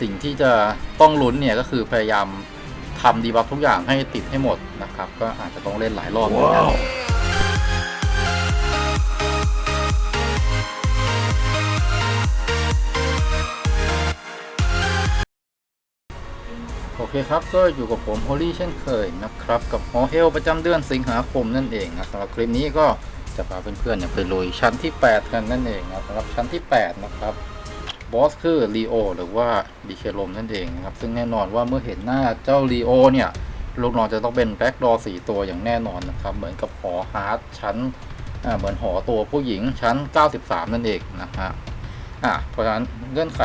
สิ่งที่จะต้องลุ้นเนี่ยก็คือพยายามทำดีบัฟทุกอย่างให้ติดให้หมดนะครับ ก็อาจจะต้องเล่นหลายรอบเหมือนกัน โอเคครับ ก็อยู่กับผมโฮลี่เช่นเคยนะครับ กับฮอเฮลประจำเดือนสิงหาคมนั่นเองนะสำหรับคลิปนี้ก็จะพาเพื่อนๆเนี่ยไปลุยชั้นที่ 8 กันนั่นเองนะสำหรับชั้นที่ 8 นะครับ บอสคือลีโอหรือว่าดีเคลมนั่นเองนะครับ ซึ่งแน่นอนว่าเมื่อเห็นหน้าเจ้าลีโอเนี่ย ลูกน้องจะต้องเป็นแบ็กดอสี่ตัวอย่างแน่นอนนะครับ เหมือนกับหอฮาร์ดชั้นเหมือนหอตัวผู้หญิงชั้น 93 นั่นเองนะฮะอะเพราะฉะนั้นเงื่อนไข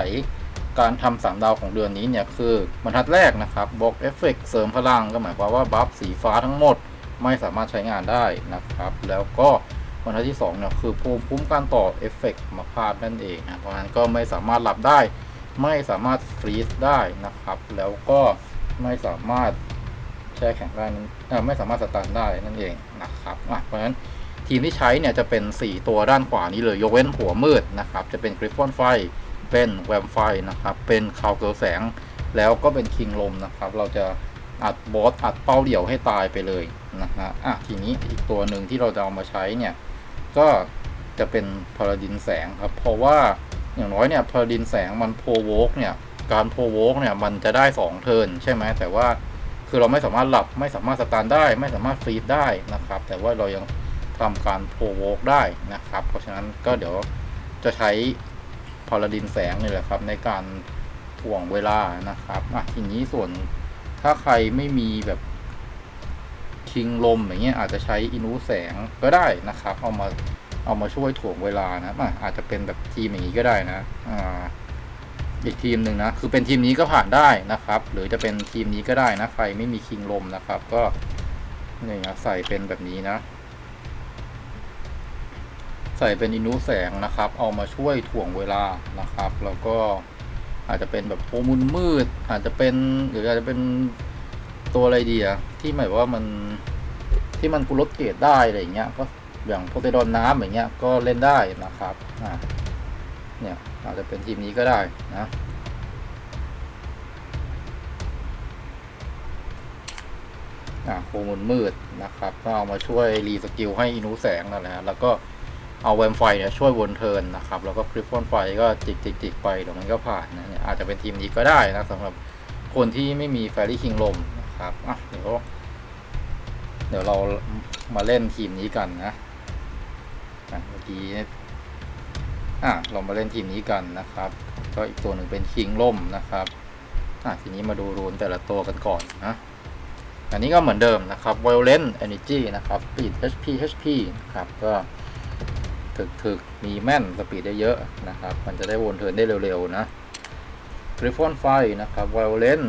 การทำสามดาวของเดือนนี้เนี่ยคือบรรทัดแรกนะครับบล็อกเอฟเฟกเสริมพลังก็หมายความว่าบัฟสีฟ้าทั้งหมดไม่สามารถใช้งานได้นะครับ แล้วก็ บรรทัดที่2เนี่ยคือภูมิคุ้มกันต่อเอฟเฟกมาพาดนั่นเองนะเพราะฉะนั้นก็ไม่สามารถหลับได้ ไม่สามารถฟรีซได้นะครับ แล้วก็ไม่สามารถแช่แข็งได้นั้นไม่สามารถสตาร์ทได้นั่นเองนะครับอะเพราะฉะนั้นทีมที่ใช้เนี่ยจะเป็น 4 ตัวด้านขวานี้เลยยกเว้นหัวมืดนะครับ จะเป็นกริฟฟอนไฟเป็นแวมไฟนะครับ เป็นคาวเกลแสง แล้วก็เป็นคิงลมนะครับ เราจะอัดบอสอัดเป้าเดี่ยวให้ตายไปเลยนะฮะอะทีนี้อีกตัวหนึ่งที่เราจะเอามาใช้เนี่ย ก็จะเป็นพาราดินแสงครับ เพราะว่าอย่างน้อยเนี่ยพาราดินแสงมันโพโวกเนี่ย การโพโวกเนี่ยมันจะได้ 2 เทิร์นใช่ไหมแต่ว่าคือเราไม่สามารถหลับไม่สามารถสตาร์ทได้ ไม่สามารถฟรีดได้นะครับ แต่ว่าเรายังทำการโพโวกได้นะครับ เพราะฉะนั้นก็เดี๋ยวจะใช้พาราดินแสงนี่แหละครับ ในการถ่วงเวลานะครับอะทีนี้ส่วนถ้าใครไม่มีแบบ คิงลมอย่างเงี้ยอาจจะใช้อินูแสงก็ได้นะครับ เอามาเอามาช่วยถ่วงเวลานะอะอาจจะเป็นแบบทีมอย่างนี้ก็ได้นะอ่าอีกทีมหนึ่งนะ คือเป็นทีมนี้ก็ผ่านได้นะครับ หรือจะเป็นทีมนี้ก็ได้นะ ใครไม่มีคิงลมนะครับ ก็นี่นะใส่เป็นแบบนี้นะ ใส่เป็นอินูแสงนะครับ เอามาช่วยถ่วงเวลานะครับ แล้วก็อาจจะเป็นแบบโอมุนมืด อาจจะเป็นหรืออาจจะเป็น ตัวอะไรดีอะที่หมายว่ามันที่มันกุลดเกรดได้อะไรอย่างเงี้ยก็อย่างโพเตดอนน้ำอย่างเงี้ยก็เล่นได้นะครับอ่าเนี่ยอาจจะเป็นทีมนี้ก็ได้นะอะโคมุนมืดนะครับ ก็เอามาช่วยรีสกิลให้อินูแสงนั่นแหละแล้วก็เอาแวมไฟเนี่ยช่วยวนเทิร์นนะครับ แล้วก็คริปฟอนไฟก็จิกจิกจิกไปเดี๋ยวมันก็ผ่านนะเนี่ยอาจจะเป็นทีมนี้ก็ได้นะสำหรับคนที่ไม่มีแฟรี่คิงลม นะครับอะเดี๋ยวเดี๋ยวเรามาเล่นทีมนี้กันนะเมื่อกี้อะเรามาเล่นทีมนี้กันนะครับ ก็อีกตัวหนึ่งเป็นคิงล่มนะครับอะทีนี้มาดูรูนแต่ละตัวกันก่อนนะอันนี้ก็เหมือนเดิมนะครับ Violent Energy นะครับ Speed HP HP นะครับก็ถึกถึกมีแม่นสปีดได้เยอะนะครับ มันจะได้วนเทินได้เร็วๆนะ Griffon f i นะครับ Violent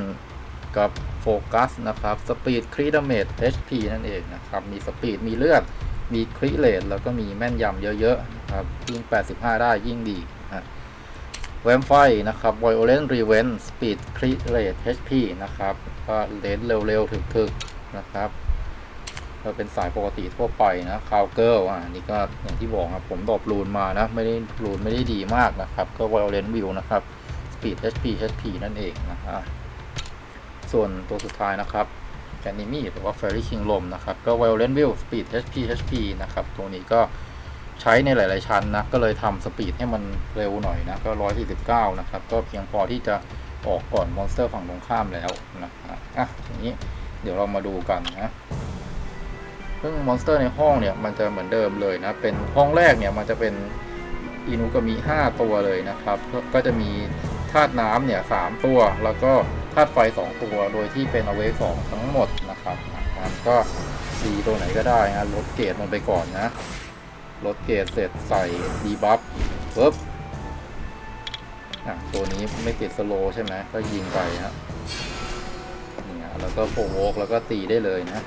กับ Focus นะครับ Speed c r i Damage HP นั่นเองนะครับ มีสปีดมีเลือด มีคริเลตแล้วก็มีแม่นยำเยอะๆนะครับยิ่ง 85 ได้ยิ่งดีนะแวมไฟนะครับ Violent Revenge Speed Crit Rate HP นะครับก็เลนเร็วๆถึกๆนะครับก็เป็นสายปกติทั่วไปนะคาวเกิลอะนี่ก็อย่างที่บอกครับผมดรอปรูนมานะไม่ได้รูนไม่ได้ดีมากนะครับ ก็ Violent View นะครับ Speed HP HP นั่นเองนะฮะ ส่วนตัวสุดท้ายนะครับแอนิมี่หรือว่า Fairy King ลมนะครับ ก็ Violent Will Speed HP HP นะครับ ตัวนี้ก็ใช้ในหลาย ๆ ชั้นนะ ก็เลยทำสปีดให้มันเร็วหน่อยนะ ก็ 149 นะครับ ก็เพียงพอที่จะออกก่อนมอนสเตอร์ฝั่งตรงข้ามแล้วนะครับอะทีนี้เดี๋ยวเรามาดูกันนะซึ่งมอนสเตอร์ในห้องเนี่ยมันจะเหมือนเดิมเลยนะ เป็นห้องแรกเนี่ยมันจะเป็นอินุกามิ5ตัวเลยนะครับ ก็จะมีธาตุน้ำเนี่ย3ตัว แล้วก็ ธาตุไฟ 2 ตัวโดยที่เป็นอเวกสองทั้งหมดนะครับมันก็ดีตัวไหนก็ได้นะลดเกรดมันไปก่อนนะลดเกรดเสร็จใส่ดีบัฟปึ๊บอะตัวนี้ไม่ติดสโลใช่ไหมก็ยิงไปฮะนี่ฮะแล้วก็โฟวกแล้วก็ตีได้เลยนะ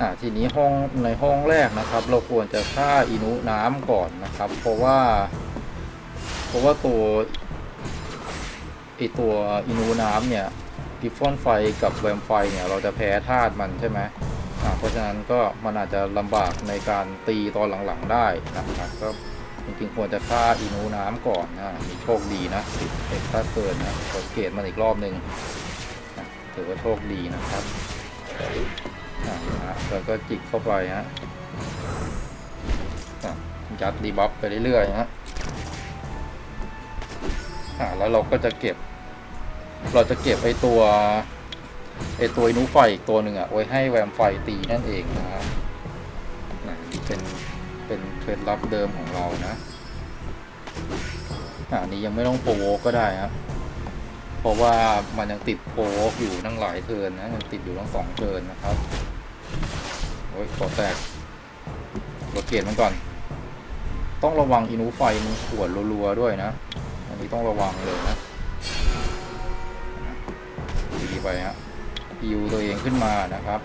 อ่าทีนี้ห้องในห้องแรกนะครับ เราควรจะฆ่าอินุน้ำก่อนนะครับ เพราะว่า เพราะว่าตัวไอตัวอินูน้ำเนี่ยกิฟฟอนไฟกับแวมไฟเนี่ยเราจะแพ้ธาตุมันใช่ไหมอ่าเพราะฉะนั้นก็มันอาจจะลำบากในการตีตอนหลังๆได้นะครับก็จริงๆควรจะฆ่าอีนูน้ำก่อนนะมีโชคดีนะเอ็กซ์ตร้าเกินนะกดเกตมันอีกรอบหนึ่งถือว่าโชคดีนะครับ อ่าฮะแล้วก็จิกเข้าไปฮะยัดดีบัฟไปเรื่อยๆฮะอ่าแล้วเราก็จะเก็บ เราจะเก็บไอตัวไอตัวนูไฟอีกตัวหนึ่งอะไว้ให้แวมไฟตีนั่นเองนะครับนะเป็นเป็นเคล็ดลับเดิมของเรานะอันนี้ยังไม่ต้องโปรโวกก็ได้ครับ เพราะว่ามันยังติดโปรกอยู่ทั้งหลายเทินนะยังติดอยู่ทั้งสองเทินนะครับโอ้ยขอแตกโรเกตมันก่อน ต้องระวังอินูไฟมันขวดรัวๆด้วยนะ อันนี้ต้องระวังเลยนะดีไปฮะฮิวตัวเองขึ้นมานะครับ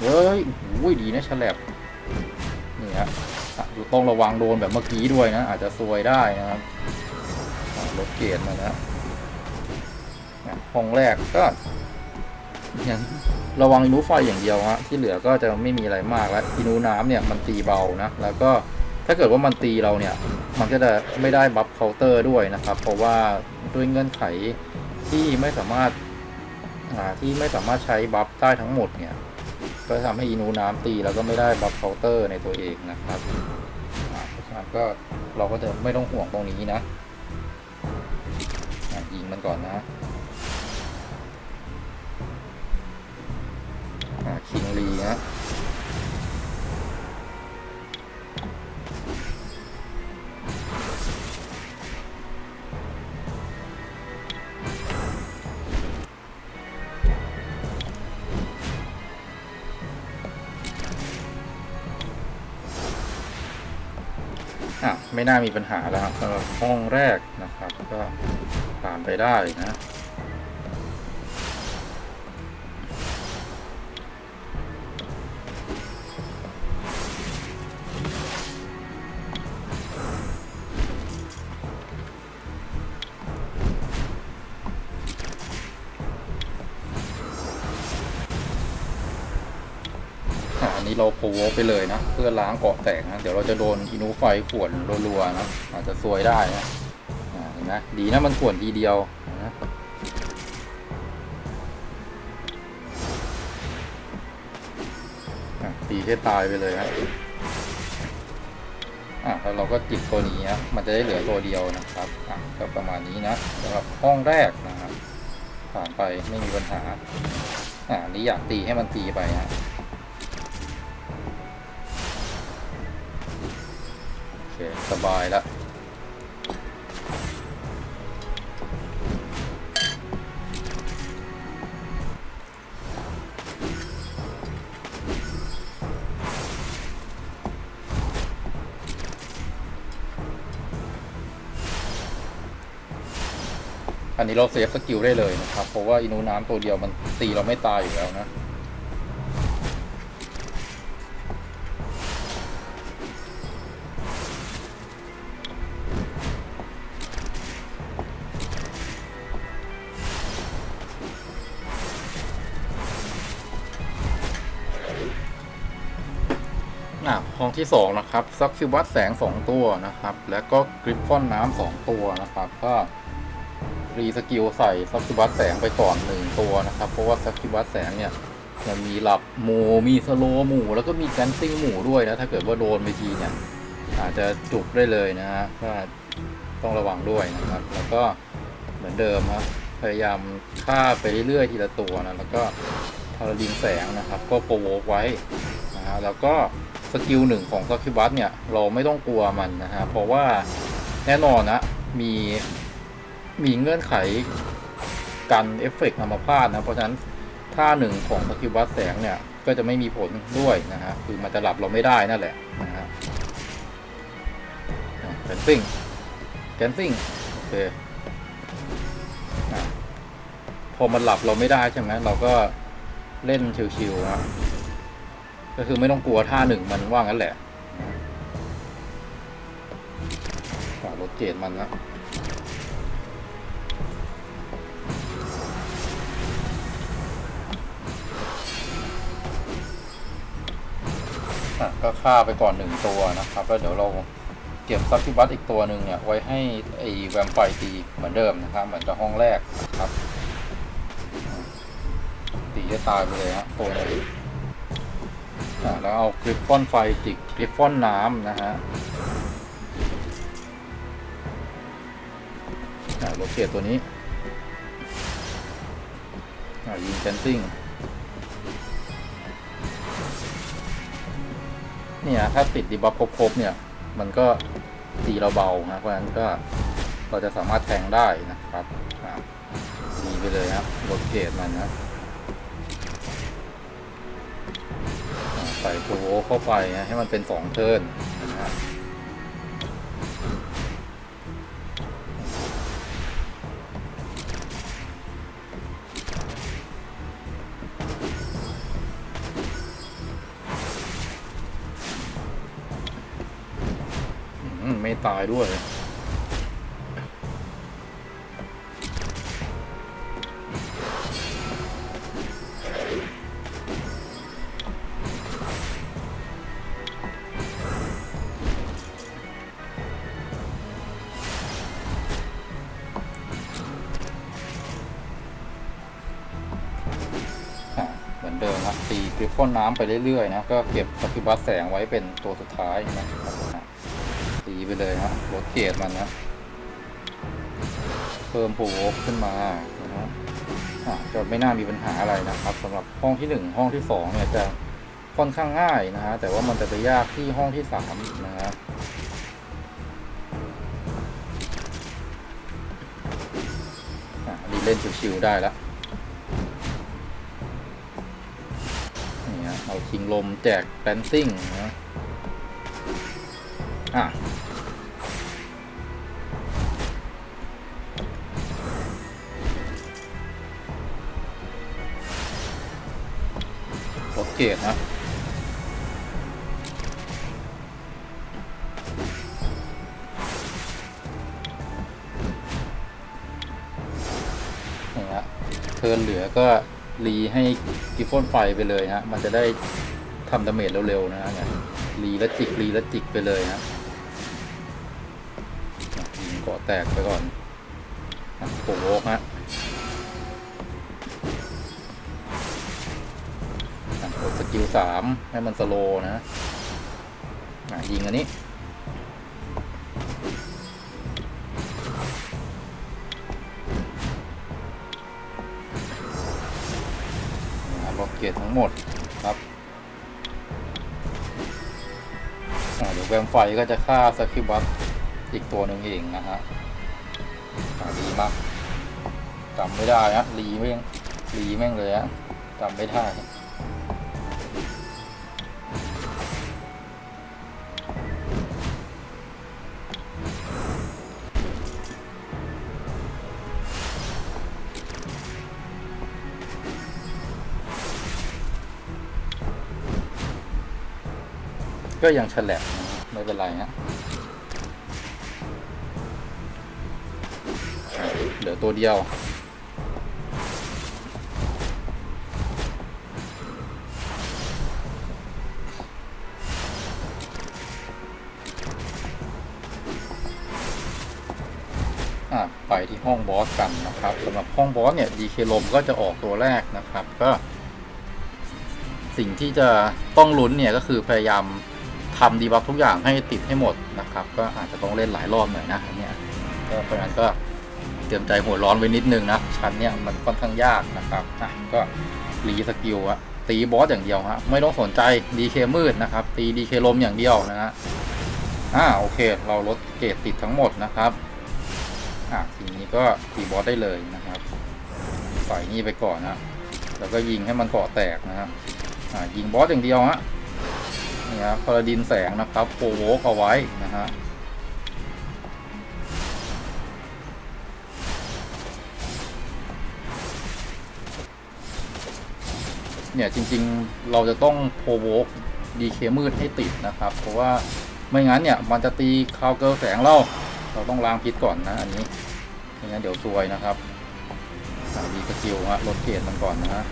เฮ้ยโอ้ยดีนะฉลับนี่ฮะต้องระวังโดนแบบเมื่อกี้ด้วยนะ อาจจะซวยได้นะครับอะลดเกรดมานะอะ องแรกก็ยังระวังอินูไฟอย่างเดียวฮะที่เหลือก็จะไม่มีอะไรมากแล้วอินูน้ำเนี่ยมันตีเบานะแล้วก็ถ้าเกิดว่ามันตีเราเนี่ย มันก็จะไม่ได้บัฟเคาน์เตอร์ด้วยนะครับ เพราะว่าด้วยเงื่อนไขที่ไม่สามารถาที่ไม่สามารถใช้บัฟได้ทั้งหมดเนี่ย ก็ทำให้อีนูน้ำตีแล้วก็ไม่ได้บัฟเคาน์เตอร์ในตัวเองนะครับเพราะฉะนั้นก็เราก็จะไม่ต้องห่วงตรงนี้นะยิงมันก่อนนะ ไม่น่ามีปัญหาแล้วครับสำหรับห้องแรกนะครับ ก็ผ่านไปได้นะ เราโพวไปเลยนะ เพื่อล้างเกาะแตกนะ เดี๋ยวเราจะโดนอินูไฟข่วนรัวๆนะ อาจจะซวยได้นะเห็นไหมดีนะมันข่วนทีเดียวนะตีให้ตายไปเลยฮะอะแล้วเราก็จิกตัวนี้ฮะมันจะได้เหลือตัวเดียวนะครับอะก็ประมาณนี้นะสำหรับห้องแรกนะครับผ่านไปไม่มีปัญหาอ่านี้อยากตีให้มันตีไปฮะ แล้วอันนี้เราเซฟสกิลได้เลยนะครับ เพราะว่าอินูน้ำตัวเดียวมันตีเราไม่ตายอยู่แล้วนะ อะห้องที่สองนะครับซักซิวัตแสงสองตัวนะครับ แล้วก็กริปฟอนน้ำสองตัวนะครับก็รีสกิลใส่ซักซิวัตแสงไปก่อนหนึ่งตัวนะครับ เพราะว่าซักซิวัตแสงเนี่ยมันมีหลับหมูมีสโลว์หมูแล้วก็มีแกนซิ่งหมูด้วยนะถ้าเกิดว่าโดนไปทีเนี่ยอาจจะจุกได้เลยนะฮะก็ต้องระวังด้วยนะครับ แล้วก็เหมือนเดิมครับพยายามฆ่าไปเรื่อยๆทีละตัวนะแล้วก็พาราดินแสงนะครับ ก็โปรโวกไว้นะฮะแล้วก็ สกิลหนึ่งของซักคิบัสเนี่ย เราไม่ต้องกลัวมันนะฮะ เพราะว่าแน่นอนนะมีมีเงื่อนไขกันเอฟเฟกต์อัมพาตนะ เพราะฉะนั้นท่าหนึ่งของซักคิบัสแสงเนี่ย ก็จะไม่มีผลด้วยนะฮะ คือมันจะหลับเราไม่ได้นั่นแหละนะฮะแกนซิ่งแกนซิ่งโอเคพอมันหลับเราไม่ได้ใช่ไหมเราก็เล่นชิวๆนะ ก็คือไม่ต้องกลัวท่าหนึ่งมันว่างั้นแหละอะรถเกตมันนะก็ฆ่าไปก่อนหนึ่งตัวนะครับ แล้วเดี๋ยวเราเก็บซักคิบัสอีกตัวหนึ่งเนี่ย ไว้ให้ไอ้แวมไพร์ตีเหมือนเดิมนะครับ เหมือนกับห้องแรกนะครับ ตีจะตายไปเลยฮะตัวนี้อ่ แล้วเอากริฟฟอนไฟจิกกริฟฟอนน้ำนะฮะโลเกตตัวนี้ยิงเซนซิงเนี่ยถ้าติดดีบัฟครบๆเนี่ย มันก็ตีเราเบานะเพราะฉะนั้นก็เราจะสามารถแทงได้นะครับดีไปเลยครับลเกรดมันนะ ใส่ตัวโวเข้าไปนะให้มันเป็นสองเทิร์นนะฮะไม่ตายด้วย อนเดิมครับตีกริฟฟอนน้ำไปเรื่อยๆนะ ก็เก็บสกิบัสแสงไว้เป็นตัวสุดท้ายนะตีไปเลยฮะลดเกรดมันนะ เพิ่มโปรโวกขึ้นมานะฮะอะไม่น่ามีปัญหาอะไรนะครับสำหรับห้องที่หนึ่งห้องที่สองเนี่ยจะค่อนข้างง่ายนะฮะแต่ว่ามันจะไปยากที่ห้องที่สามนะฮะรีเล่นชิวๆได้แล้ว ฮะเอาชิงลมแจกแพนซิ่งนะอะลดเกรดนะเทินเหลือก็ รีให้กิฟฟอนไฟไปเลยฮะ มันจะได้ทำดาเมจเร็วๆนะฮะเนี่ยรีและจิกรีและจิกไปเลยฮะอะยิงเกาะแตกไปก่อนอะโผล่ฮะกดสกิลสามให้มันสโลนะยิงอันนี้ เกตทั้งหมดครับเดี๋ยวแวมไฟก็จะฆ่าสกิบัสอีกตัวหนึ่งเองนะฮะดีมากจำไม่ได้นะรีแม่งรีแม่งเลยอะจำไม่ได้ ก็ยังฉลับไม่เป็นไรฮะเหลือตัวเดียวอะไปที่ห้องบอสกันนะครับสำหรับห้องบอสเนี่ย DK ลมก็จะออกตัวแรกนะครับ ก็ สิ่งที่จะต้องลุ้นเนี่ยก็คือพยายาม ทำดีบัฟทุกอย่างให้ติดให้หมดนะครับ ก็อาจจะต้องเล่นหลายรอบหน่อยนะอันเนี่ยก็เพราะนั้นก็เตรียมใจหัวร้อนไว้นิดนึงนะชั้นเนี่ยมันค่อนข้างยากนะครับอะก็รีสกิลอะตีบอสอย่างเดียวฮะไม่ต้องสนใจดีเคมืดนะครับ ตีดีเคลมอย่างเดียวนะฮะอ่าโอเค เราลดเกรดติดทั้งหมดนะครับอะทีนี้ก็ตีบอสได้เลยนะครับใส่นี่ไปก่อนนะแล้วก็ยิงให้มันเกาะแตกนะครับอ่ายิงบอสอย่างเดียวฮะ นี่ฮะพาราดินแสงนะครับโปรโวกเอาไว้นะฮะเนี่ยจริงๆเราจะต้องโปโวกดีเคมืดให้ติดนะครับ เพราะว่าไม่งั้นเนี่ยมันจะตีคาวเกิลแสงเราเราต้องล้างพิษก่อนนะอันนี้ไม่งั้นเดี๋ยวซวยนะครับดีสกิลฮะลดเกรดมันก่อนนะฮะ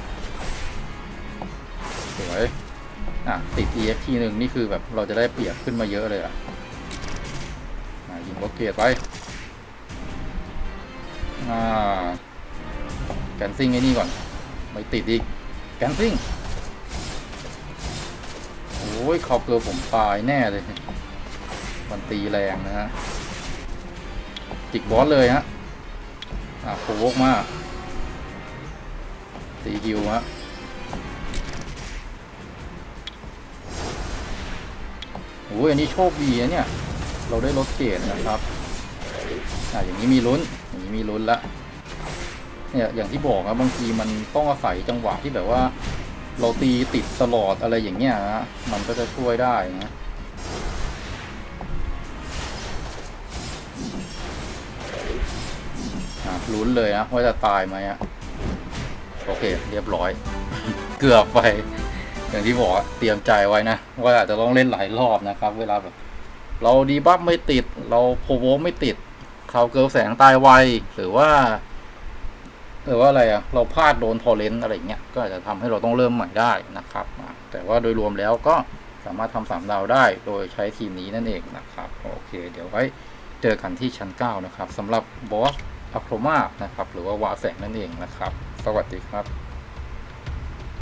สวย อะติด EF ทีหนึ่งนี่คือแบบเราจะได้เปรียบขึ้นมาเยอะเลยอะอะยิงโรเกตไปอ่าแกนซิ่งไอ้นี่ก่อน ไม่ติดอีกแกนซิ่งโอ้ยขอบเกลือผมตายแน่เลย มันตีแรงนะฮะ จิกบอสเลยฮะอ่าโคกมากตีฮิวฮะ โอ้ยอันนี้โชคดีนะเนี่ย เราได้ลดเกรดนะครับอ่าอย่างนี้มีลุ้น อย่างนี้มีลุ้นละ เนี่ยอย่างที่บอกนะบางทีมันต้องอาศัยจังหวะที่แบบว่า เราตีติดตลอดอะไรอย่างเงี้ยนะมันก็จะช่วยได้นะอะลุ้นเลยนะว่าจะตายไหมอะโอเค เรียบร้อย เกือบไป อย่างที่บอกเตรียมใจไว้นะ ว่าอาจจะต้องเล่นหลายรอบนะครับ เวลาแบบ เราดีบัฟไม่ติด เราโพโวไม่ติดเขาเกิลแสงตายไวหรือว่าหรือว่าอะไรอะเราพลาดโดนทอร์เรนต์อะไรเงี้ยก็อาจจะทำให้เราต้องเริ่มใหม่ได้นะครับ แต่ว่าโดยรวมแล้วก็สามารถทำสามดาวได้โดยใช้ทีมนี้นั่นเองนะครับ โอเค เดี๋ยวไว้เจอกันที่ชั้น 9 นะครับสำหรับบอสอะโครมานะครับ หรือว่าวาแสงนั่นเองนะครับ สวัสดีครับ